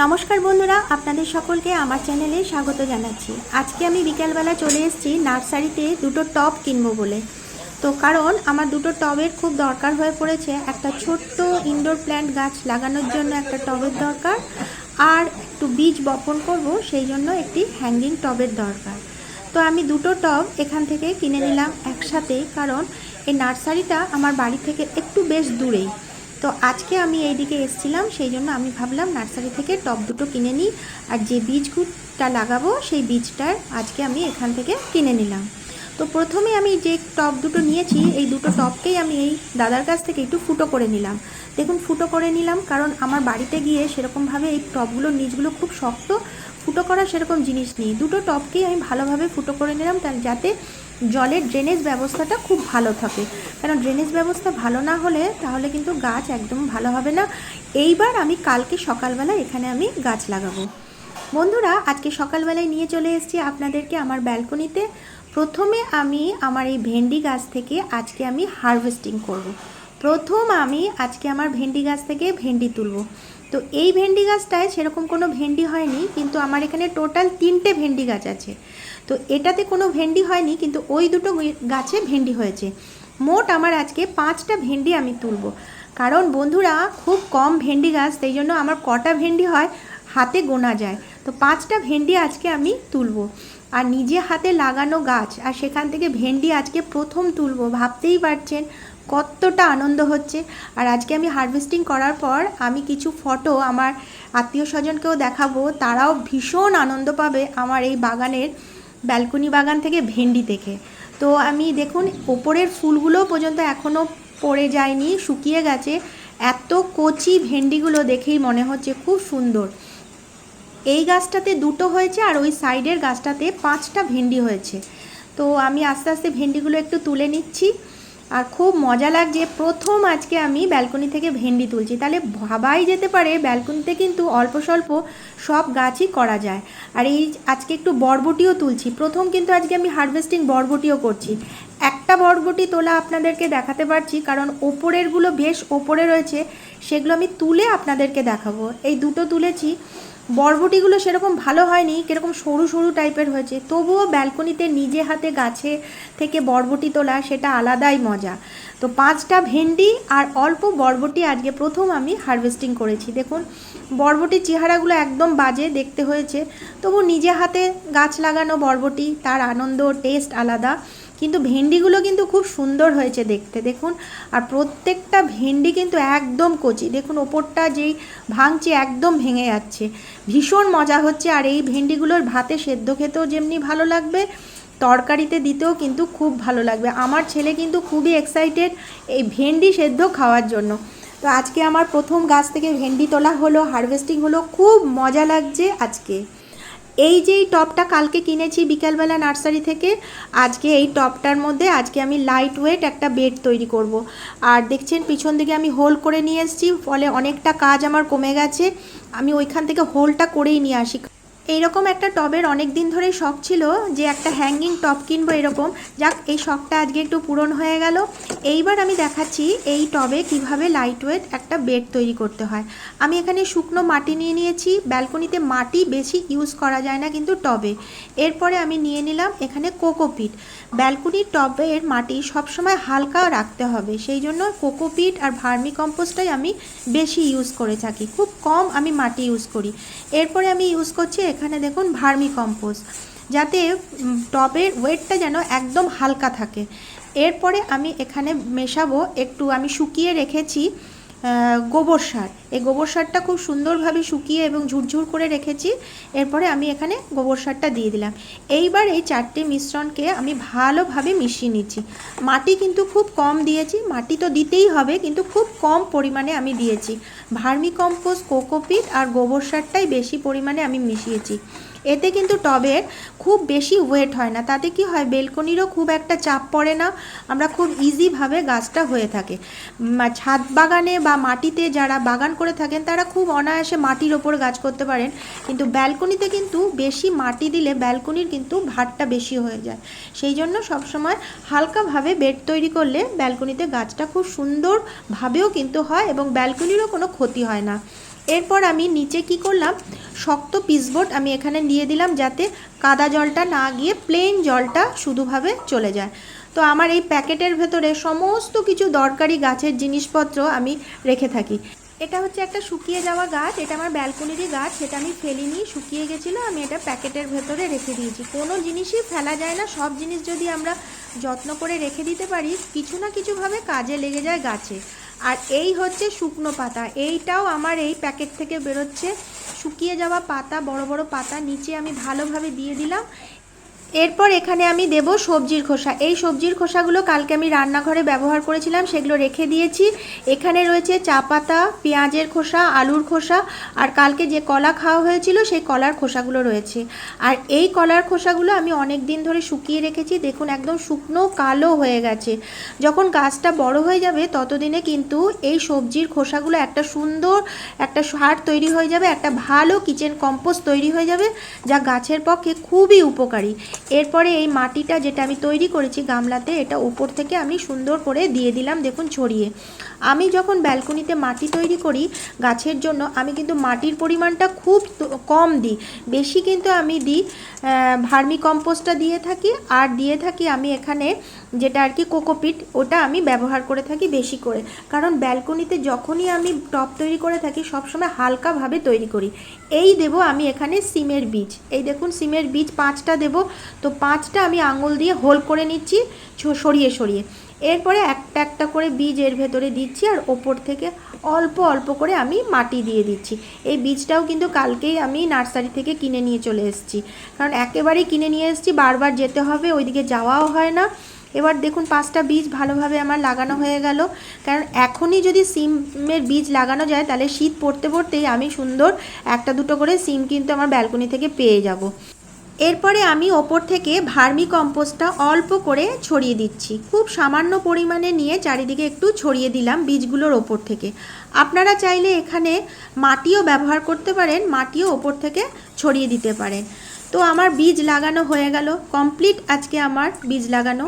নমস্কার বন্ধুরা, আপনাদের সকলকে আমার চ্যানেলে স্বাগত জানাচ্ছি। আজকে আমি বিকেলবেলা চলে এসেছি নার্সারিতে দুটো টব কিনবো বলে। তো কারণ আমার দুটো টবের খুব দরকার হয়ে পড়েছে, একটা ছোট্ট ইনডোর প্ল্যান্ট গাছ লাগানোর জন্য একটা টবের দরকার, আর একটু বীজ বপন করব, সেই জন্য একটি হ্যাঙ্গিং টবের দরকার। তো আমি দুটো টব এখান থেকে কিনে নিলাম একসাথে, কারণ এই নার্সারিটা আমার বাড়ি থেকে একটু বেশ দূরেই। তো আজকে আমি এইদিকে এসেছিলাম, সেই জন্য আমি ভাবলাম নার্সারি থেকে টব দুটো কিনে নিই। আর যে বীজগুটা লাগাবো, সেই বীজটার আজকে আমি এখান থেকে কিনে নিলাম। তো প্রথমে আমি যে টব দুটো নিয়েছি, এই দুটো টবকেই আমি এই দাদার কাছ থেকে একটু ফুটো করে নিলাম। দেখুন, ফুটো করে নিলাম কারণ আমার বাড়িতে গিয়ে সেরকমভাবে এই টবগুলোর নিচগুলো খুব শক্ত ফুটো করা সেরকম জিনিস নেই। দুটো টবকেই আমি ভালোভাবে ফুটো করে নিলাম তার যাতে জলের ড্রেনেজ ব্যবস্থাটা খুব ভালো থাকে। কারণ ড্রেনেজ ব্যবস্থা ভালো না হলে তাহলে কিন্তু গাছ একদম ভালো হবে না। এইবার আমি কালকে সকালবেলা এখানে আমি গাছ লাগাবো। বন্ধুরা, আজকে সকালবেলায় নিয়ে চলে এসেছি আপনাদেরকে আমার ব্যালকনিতে। প্রথমে আমি আমার এই ভেন্ডি গাছ থেকে আজকে আমি হারভেস্টিং করব। প্রথম আমি আজকে আমার ভেন্ডি গাছ থেকে ভেন্ডি তুলব। তো এই ভেন্ডি গাছটায় সেরকম কোনো ভেন্ডি হয়নি, কিন্তু আমার এখানে টোটাল তিনটে ভেন্ডি গাছ আছে। তো এটাতে কোনো ভেন্ডি হয়নি, কিন্তু ওই দুটো গাছে ভেন্ডি হয়েছে। মোট আমার আজকে পাঁচটা ভেন্ডি আমি তুলব। কারণ বন্ধুরা, খুব কম ভেন্ডি গাছ, সেই জন্য আমার কটা ভেন্ডি হয় হাতে গোনা যায়। তো পাঁচটা ভেন্ডি আজকে আমি তুলব। আর নিজে হাতে লাগানো গাছ, আর সেখান থেকে ভেন্ডি আজকে প্রথম তুলব, ভাবতেই পারছেন কতটা আনন্দ হচ্ছে। আর আজকে আমি হারভেস্টিং করার পর আমি কিছু ফটো আমার আত্মীয় স্বজনকেও দেখাবো। তারাও ভীষণ আনন্দ পাবে আমার এই বাগানের ব্যালকনি বাগান থেকে ভেন্ডি দেখে। তো আমি দেখুন, ওপরের ফুলগুলো পর্যন্ত এখনও পড়ে যায়নি, শুকিয়ে গেছে। এত কচি ভেন্ডিগুলো দেখেই মনে হচ্ছে খুব সুন্দর। এই গাছটাতে দুটো হয়েছে আর ওই সাইডের গাছটাতে পাঁচটা ভেন্ডি হয়েছে। তো আমি আস্তে আস্তে ভেন্ডিগুলো একটু তুলে নিচ্ছি। আর খুব মজা লাগছে। প্রথম আজকে আমি ব্যালকনি থেকে ভেন্ডি তুলছি। তাহলে ভাবাই যেতে পারে, ব্যালকনিতে কিন্তু অল্প স্বল্প সব গাছই করা যায়। আর এই আজকে একটু বরবটিও তুলছি। প্রথম কিন্তু আজকে আমি হারভেস্টিং বরবটিও করছি। একটা বরবটি তোলা আপনাদেরকে দেখাতে পারছি, কারণ ওপরেরগুলো বেশ ওপরে রয়েছে, সেগুলো আমি তুলে আপনাদেরকে দেখাবো। এই দুটো তুলেছি, বরবটিগুলো সেরকম ভালো হয়নি, কীরকম সরু সরু টাইপের হয়েছে, তবুও ব্যালকনিতে নিজে হাতে গাছে থেকে বরবটি তোলা সেটা আলাদাই মজা। তো পাঁচটা ভেন্ডি আর অল্প বরবটি আজকে প্রথম আমি হারভেস্টিং করেছি। দেখুন বরবটির চেহারাগুলো একদম বাজে দেখতে হয়েছে, তবু নিজে হাতে গাছ লাগানো বরবটি, তার আনন্দ, টেস্ট আলাদা। কিন্তু ভেন্ডিগুলো কিন্তু খুব সুন্দর হয়েছে দেখতে, দেখুন। আর প্রত্যেকটা ভেন্ডি কিন্তু একদম কচি। দেখুন, ওপরটা যেই ভাঙছে একদম ভেঙে যাচ্ছে। ভীষণ মজা হচ্ছে। আর এই ভেন্ডিগুলোর ভাতে সেদ্ধ খেতেও যেমনি ভালো লাগবে, তরকারিতে দিতেও কিন্তু খুব ভালো লাগবে। আমার ছেলে কিন্তু খুবই এক্সাইটেড এই ভেন্ডি সেদ্ধ খাওয়ার জন্য। তো আজকে আমার প্রথম গাছ থেকে ভেন্ডি তোলা হলো হারভেস্টিং হলো। খুব মজা লাগছে আজকে। এই যে এই টপটা কালকে কিনেছি বিকালবেলা নার্সারি থেকে, আজকে এই টপটার মধ্যে আজকে আমি লাইট ওয়েট একটা বেড তৈরি করব। আর দেখছেন, পিছন দিকে আমি হোল করে নিয়ে এসেছি, ফলে অনেকটা কাজ আমার কমে গেছে আমি ওইখান থেকে হোলটা করেই নিয়ে আসি এইরকম একটা টবের অনেক দিন ধরেই শখ ছিল যে একটা হ্যাঙ্গিং টপ কিনবো এরকম। যাক, এই শখটা আজকে একটু পূরণ হয়ে গেল। এইবার আমি দেখাচ্ছি এই টবে কীভাবে লাইট ওয়েট একটা বেড তৈরি করতে হয়। আমি এখানে শুকনো মাটি নিয়ে নিয়েছি। ব্যালকনিতে মাটি বেশি ইউজ করা যায় না কিন্তু টবে। এরপরে আমি নিয়ে নিলাম এখানে কোকোপিট ব্যালকনির টবের মাটি সবসময় হালকা রাখতে হবে। সেই জন্য কোকোপিট আর ভার্মি কম্পোস্টটাই আমি বেশি ইউজ করে থাকি। খুব কম আমি মাটি ইউজ করি। এরপরে আমি ইউজ করছি এখানে দেখুন ভার্মি কম্পোস্ট যাতে টবের ওয়েটটা যেন একদম হালকা থাকে। এরপরে আমি এখানে মেশাবো, একটু আমি শুকিয়ে রেখেছি। গোবর সার। এই গোবর সারটা খুব সুন্দরভাবে শুকিয়ে এবং ঝুরঝুর করে রেখেছি। এরপরে আমি এখানে গোবর সারটা দিয়ে দিলাম। এইবার এই চারটে মিশ্রণকে আমি ভালোভাবে মিশিয়ে নিচ্ছি। মাটি কিন্তু খুব কম দিয়েছি। মাটি তো দিতেই হবে, কিন্তু খুব কম পরিমাণে আমি দিয়েছি। ভার্মি কম্পোস্ট কোকোপিট আর গোবর সারটাই বেশি পরিমাণে আমি মিশিয়েছি। এতে কিন্তু টবের খুব বেশি ওয়েট হয় না। তাতে কি হয়, বেলকনিরও খুব একটা চাপ পড়ে না। আমরা খুব ইজিভাবে গাছটা হয়ে থাকে। ছাদ বাগানে বা মাটিতে যারা বাগান করে থাকেন, তারা খুব অনায়াসে মাটির ওপর গাছ করতে পারেন। কিন্তু ব্যালকনিতে কিন্তু বেশি মাটি দিলে ব্যালকনির কিন্তু ভারটা বেশি হয়ে যায়। সেই জন্য সবসময় হালকাভাবে বেড তৈরি করলে ব্যালকনিতে গাছটা খুব সুন্দরভাবেও কিন্তু হয় এবং ব্যালকনিরও কোনো ক্ষতি হয় না। এরপর আমি নিচে কি করলাম? শক্ত পিসবোর্ড আমি এখানে দিয়ে দিলাম যাতে কাদা জলটা না গিয়ে প্লেন জলটা শুধুভাবে চলে যায়। তো আমার এই প্যাকেটের ভেতরে সমস্ত কিছু দরকারি গাছের জিনিসপত্র আমি রেখে থাকি। এটা হচ্ছে একটা শুকিয়ে যাওয়া গাছ, এটা আমার ব্যালকনিরই গাছ, সেটা আমি ফেলিনি, শুকিয়ে গেছিল, আমি এটা প্যাকেটের ভেতরে রেখে দিয়েছি। কোনো জিনিসই ফেলা যায় না, সব জিনিস যদি আমরা যত্ন করে রেখে দিতে পারি, কিছু না কিছুভাবে কাজে লেগে যায় গাছে। আর এই হচ্ছে শুকনো পাতা। এইটাও আমার এই প্যাকেট থেকে বেরোচ্ছে। শুকিয়ে যাওয়া পাতা, বড় বড় পাতা, নিচে আমি ভালোভাবে দিয়ে দিলাম। এরপর এখানে আমি দেব সবজির খোসা। এই সবজির খোসাগুলো কালকে আমি রান্নাঘরে ব্যবহার করেছিলাম, সেগুলো রেখে দিয়েছি। এখানে রয়েছে চা পাতা, পেঁয়াজের খোসা, আলুর খোসা, আর কালকে যে কলা খাওয়া হয়েছিল সেই কলার খোসাগুলো রয়েছে। আর এই কলার খোসাগুলো আমি অনেক দিন ধরে শুকিয়ে রেখেছি, দেখুন একদম শুকনো কালো হয়ে গেছে। যখন গাছটা বড় হয়ে যাবে, ততদিনে কিন্তু এই সবজির খোসাগুলো একটা সুন্দর একটা সার তৈরি হয়ে যাবে, একটা ভালো কিচেন কম্পোস্ট তৈরি হয়ে যাবে, যা গাছের পক্ষে খুবই উপকারী। এরপরে এই মাটিটা যেটা আমি তৈরি করেছি গামলাতে, এটা উপর থেকে আমি সুন্দর করে দিয়ে দিলাম, দেখুন, ছড়িয়ে। আমি যখন ব্যালকনিতে মাটি তৈরি করি গাছের জন্য, আমি কিন্তু মাটির পরিমাণটা খুব কম দিই। বেশি কিন্তু আমি দিই ভার্মি কম্পোস্টটা দিয়ে থাকি, আর দিয়ে থাকি আমি এখানে যেটা আর কি কোকোপিট, ওটা আমি ব্যবহার করে থাকি বেশি করে। কারণ ব্যালকনিতে যখনই আমি টপ তৈরি করে থাকি, সবসময় হালকাভাবে তৈরি করি। এই দেব আমি এখানে সিমের বীজ। এই দেখুন, সিমের বীজ, পাঁচটা দেব। তো পাঁচটা আমি আঙুল দিয়ে হোল করে নিচ্ছি সরিয়ে সরিয়ে। এরপরে একটা একটা করে বীজ এর ভেতরে দিচ্ছি আর ওপর থেকে অল্প অল্প করে আমি মাটি দিয়ে দিচ্ছি। এই বীজটাও কিন্তু কালকেই আমি নার্সারি থেকে কিনে নিয়ে চলে এসেছি। কারণ একেবারেই কিনে নিয়ে এসেছি, বারবার যেতে হবে, ওইদিকে যাওয়াও হয় না। এবার দেখুন পাঁচটা বীজ ভালোভাবে আমার লাগানো হয়ে গেল। কারণ এখনই যদি সিমের বীজ লাগানো যায়, তাহলে শীত পড়তে, পড়তেই আমি সুন্দর একটা দুটো করে সিম কিন্তু আমার ব্যালকনি থেকে পেয়ে যাব। এরপরে আমি ওপর থেকে ভার্মি কম্পোস্টটা অল্প করে ছড়িয়ে দিচ্ছি। খুব সামান্য পরিমাণে নিয়ে চারিদিকে একটু ছড়িয়ে দিলাম বীজগুলোর ওপর থেকে। আপনারা চাইলে এখানে মাটিও ব্যবহার করতে পারেন, মাটিও ওপর থেকে ছড়িয়ে দিতে পারেন। তো আমার বীজ লাগানো হয়ে গেল, কমপ্লিট আজকে আমার বীজ লাগানো।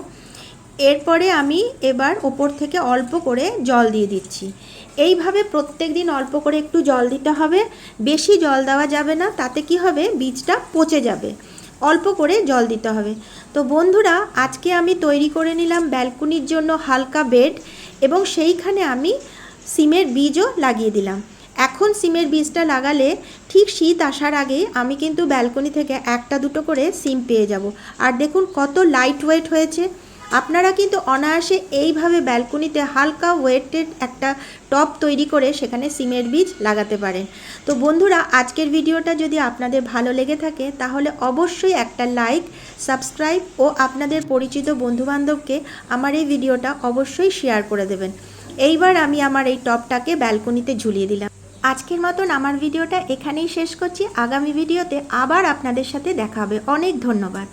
এরপরে আমি এবার ওপর থেকে অল্প করে জল দিয়ে দিচ্ছি। এইভাবে প্রত্যেক দিন অল্প করে একটু জল দিতে হবে, বেশি জল দেওয়া যাবে না, তাতে কি হবে, বীজটা পচে যাবে। অল্প করে জল দিতে হবে। তো বন্ধুরা, আজকে আমি তৈরি করে নিলাম ব্যালকনির জন্য হালকা বেড এবং সেইখানে আমি সিমের বীজও লাগিয়ে দিলাম। এখন সিমের বীজটা লাগালে ঠিক শীত আসার আগে আমি কিন্তু ব্যালকনি থেকে একটা দুটো করে সিম পেয়ে যাব। আর দেখুন কত লাইট ওয়েট হয়েছে। আপনারা কিন্তু অনায়াসে এইভাবে ব্যালকনিতে হালকা ওয়েটেড একটা টপ তৈরি করে সেখানে সিমের বীজ লাগাতে পারেন। তো বন্ধুরা, আজকের ভিডিওটা যদি আপনাদের ভালো লেগে থাকে, তাহলে অবশ্যই একটা লাইক, সাবস্ক্রাইব ও আপনাদের পরিচিত বন্ধুবান্ধবকে আমার এই ভিডিওটা অবশ্যই শেয়ার করে দেবেন। এইবার আমি আমার এই টপটাকে ব্যালকনিতে ঝুলিয়ে দিলাম। আজকের মতন আমার ভিডিওটা এখানেই শেষ করছি। আগামী ভিডিওতে আবার আপনাদের সাথে দেখা হবে। অনেক ধন্যবাদ।